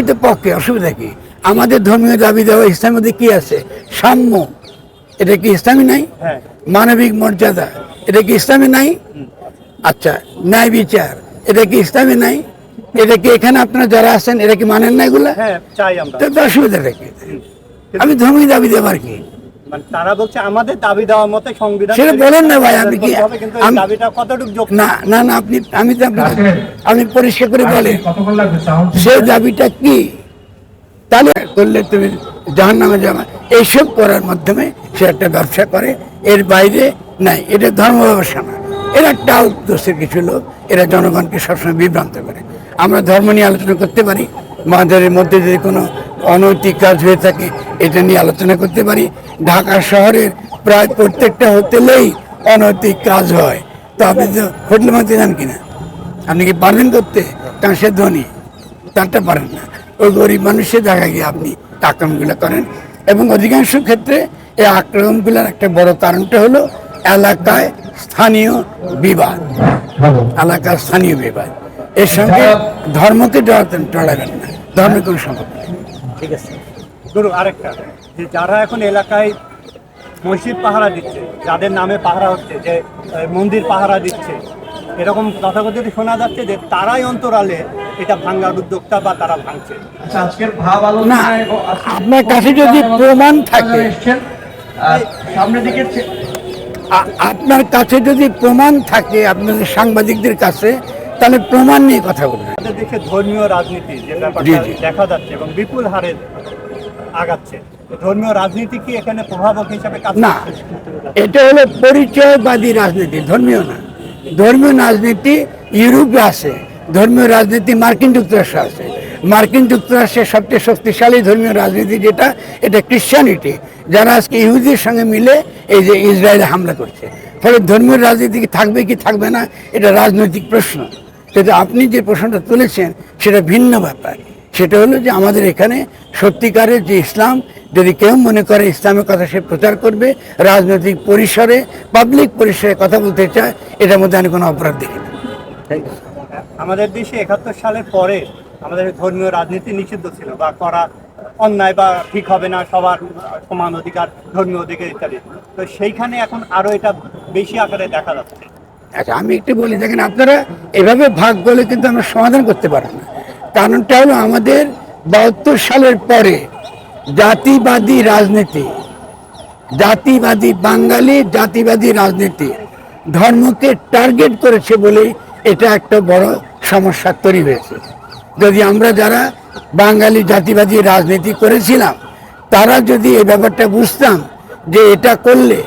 আমি পক্ষে অসুবিধা কি? আমাদের ধর্মীয় দাবি দেওয়া ইসলামের মধ্যে কি আছে? সাম্য। এটা কি ইসলামী নাই? হ্যাঁ। মানবিক মর্যাদা। এটা কি ইসলামী নাই? আচ্ছা ন্যায় বিচার। এটা কি ইসলামী নাই? এটা কি এখানে আপনারা যারা আছেন এটা কি মানেন না এগুলা? হ্যাঁ অসুবিধাটা কি? আমি ধর্মীয় দাবি দেবার কি। মানে তারা বলছে আমাদের দাবি দেওয়ার মতে সংবিধান সেটা বলেন না ভাই, আপনি কি- আমি- দাবিটা কতটুকু যোগ না না না আপনি আমি তো আপনি পরিষ্কার করে বলেন। কতক্ষণ সেই দাবিটা কি? তাহলে করলে তুমি জাহান নামে যাবা এইসব করার মাধ্যমে সে একটা ব্যবসা করে এর বাইরে নাই। এটা ধর্ম ব্যবসা না। এরা একটা দোষের কিছু লোক এরা জনগণকে সবসময় বিভ্রান্ত করে। আমরা ধর্ম নিয়ে আলোচনা করতে পারি আমাদের মধ্যে যদি কোনো অনৈতিক কাজ হয়ে থাকে এটা নিয়ে আলোচনা করতে পারি। ঢাকা শহরের প্রায় প্রত্যেকটা হোটেলেই অনৈতিক কাজ হয়। তো আপনি তো হোটেল মানতে যান কিনা? আপনি কি পারবেন করতে? কারণ সে ধনী তারটা পারেন না। ওই গরিব মানুষের জায়গায় গিয়ে আপনি আক্রমণগুলো করেন। এবং অধিকাংশ ক্ষেত্রে এই আক্রমণগুলোর একটা বড় কারণটা হলো এলাকায় স্থানীয় বিবাদ। এলাকার স্থানীয় বিবাদ। এর সঙ্গে ধর্মকে জড়াতে জড়াবেন না। ধর্মের কোনো সম্পর্ক নেই ঠিক আছে। গুরু আরেকটা যে যারা এখন এলাকায় মসজিদ পাহারা দিচ্ছে যাদের নামে পাহারা হচ্ছে যে মন্দির পাহারা দিচ্ছে এরকম তথাকথিত শোনা যাচ্ছে যে তারাই অন্তরালে এটা ভাঙ্গার উদ্যোক্তা বা তারা ভাঙছে। আচ্ছা আজকের ভাব না আপনার কাছে যদি প্রমাণ থাকে সামনের দিকে আপনার কাছে যদি প্রমাণ থাকে আপনাদের সাংবাদিকদের কাছে তাহলে প্রমাণ নিয়ে কথা বলবেন আমাদের দেশে ধর্মীয় রাজনীতি যে ব্যাপারটা দেখা যাচ্ছে এবং বিপুল হারে আগাচ্ছে ধর্মীয় রাজনীতি কি এখানে প্রভাবক হিসাবে কাজ না এটা হলো পরিচয়বাদী রাজনীতি ধর্মীয় না। ধর্মীয় রাজনীতি ইউরোপে আছে ধর্মীয় রাজনীতি মার্কিন যুক্তরাষ্ট্রে আছে। মার্কিন যুক্তরাষ্ট্রের সবচেয়ে শক্তিশালী ধর্মীয় রাজনীতি যেটা এটা ক্রিশ্চিয়ানিটি যারা আজকে ইহুদির সঙ্গে মিলে এই যে ইসরায়েলে হামলা করছে। ফলে ধর্মীয় রাজনীতি কি থাকবে কি থাকবে না এটা রাজনৈতিক প্রশ্ন। কিন্তু আপনি যে প্রশ্নটা তুলেছেন, সেটা ভিন্ন ব্যাপার। সেটা হলো যে আমাদের এখানে সত্যিকারের যে ইসলাম, যদি কেউ মনে করে ইসলামের কথা সে প্রচার করবে, রাজনৈতিক পরিসরে পাবলিক পরিসরে কথা বলতে চায়, এটার মধ্যে আমি কোনো অপরাধ দেখি আমাদের দেশে একাত্তর সালের পরে আমাদের ধর্মীয় রাজনীতি নিষিদ্ধ ছিল বা করা অন্যায় বা ঠিক হবে না, সবার সমান অধিকার, ধর্মীয় অধিকার ইত্যাদি। তো সেইখানে এখন আরও এটা বেশি আকারে দেখা যাচ্ছে। আচ্ছা আমি একটু বলি, দেখেন আপনারা এভাবে ভাগ করলে কিন্তু আমরা সমাধান করতে পারব না। কারণটা হলো আমাদের বাহাত্তর সালের পরে জাতিবাদী রাজনীতি, জাতিবাদী বাঙালি জাতিবাদী রাজনীতি, ধর্মকে টার্গেট করেছে বলেই এটা একটা বড় সমস্যা তৈরি হয়েছে। যদি আমরা যারা বাঙালি জাতিবাদী রাজনীতি করেছিলাম, তারা যদি এই ব্যাপারটা বুঝতাম যে এটা করলে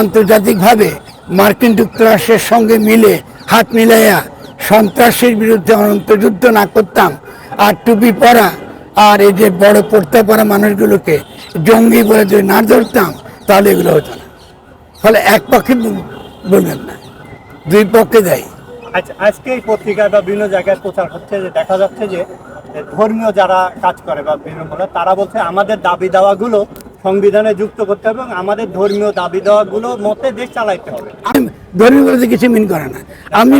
আন্তর্জাতিকভাবে মার্কিন যুক্তরাষ্ট্রের সঙ্গে মিলে, হাত মিলাইয়া সন্ত্রাসের বিরুদ্ধে অনন্ত যুদ্ধ না করতাম। আর টুপি পরা, আর এই যে বড় পড়তে পারা মানুষগুলোকে জঙ্গি বলে যদি না ধরতাম, তাহলে এগুলো হতো না। ফলে এক পক্ষে বল- বলবেন না। দুই পক্ষে দেয়। আচ্ছা আজকে এই পত্রিকায় বা বিভিন্ন জায়গায় প্রচার হচ্ছে যে, দেখা যাচ্ছে যে, ধর্মীয় যারা কাজ করে বা বিভিন্ন তারা বলছে আমাদের দাবি দাওয়াগুলো সংবিধানে যুক্ত করতে হবে এবং আমাদের ধর্মীয় দাবি দেওয়াগুলো মতে দেশ চালাইতে হবে। আমি ধর্মীয় কিছু মিন করে না। আমি